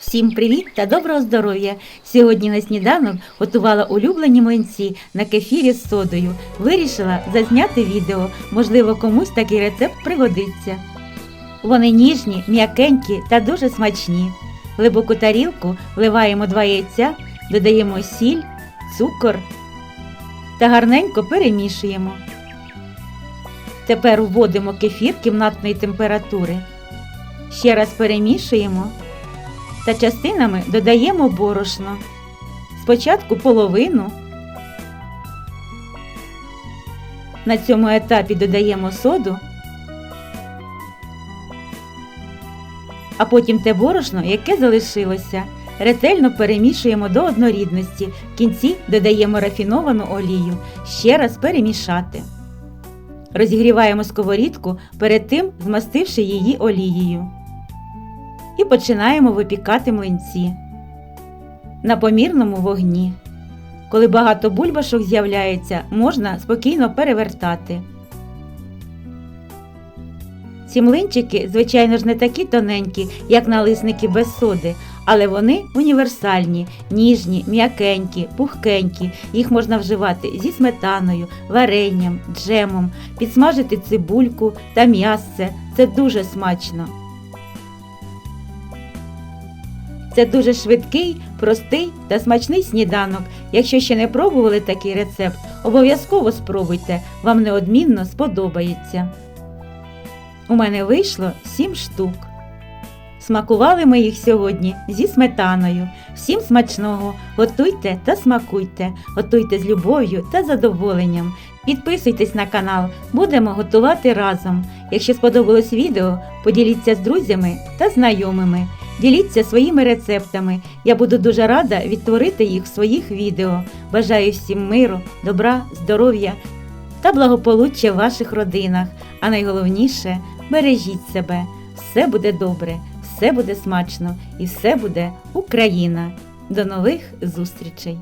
Всім привіт та доброго здоров'я! Сьогодні на сніданок готувала улюблені млинці на кефірі з содою. Вирішила зазняти відео, можливо, комусь такий рецепт пригодиться. Вони ніжні, м'якенькі та дуже смачні. В глибоку тарілку вливаємо два яйця, додаємо сіль, цукор та гарненько перемішуємо. Тепер вводимо кефір кімнатної температури. Ще раз перемішуємо та частинами додаємо борошно. Спочатку половину. На цьому етапі додаємо соду, а потім те борошно, яке залишилося. Ретельно перемішуємо до однорідності. В кінці додаємо рафіновану олію. Ще раз перемішати. Розігріваємо сковорідку, перед тим змастивши її олією і починаємо випікати млинці на помірному вогні. Коли багато бульбашок з'являється, можна спокійно перевертати. Ці млинчики, звичайно ж, не такі тоненькі, як налисники без соди, але вони універсальні, ніжні, м'якенькі, пухкенькі. Їх можна вживати зі сметаною, варенням, джемом, підсмажити цибульку та м'ясце. Це дуже смачно. Це дуже швидкий, простий та смачний сніданок. Якщо ще не пробували такий рецепт, обов'язково спробуйте, вам неодмінно сподобається. У мене вийшло 7 штук. Смакували ми їх сьогодні зі сметаною. Всім смачного! Готуйте та смакуйте, готуйте з любов'ю та задоволенням. Підписуйтесь на канал, будемо готувати разом. Якщо сподобалось відео, поділіться з друзями та знайомими. Діліться своїми рецептами. Я буду дуже рада відтворити їх в своїх відео. Бажаю всім миру, добра, здоров'я та благополуччя в ваших родинах. А найголовніше бережіть себе. Все буде добре, все буде смачно і все буде Україна. До нових зустрічей!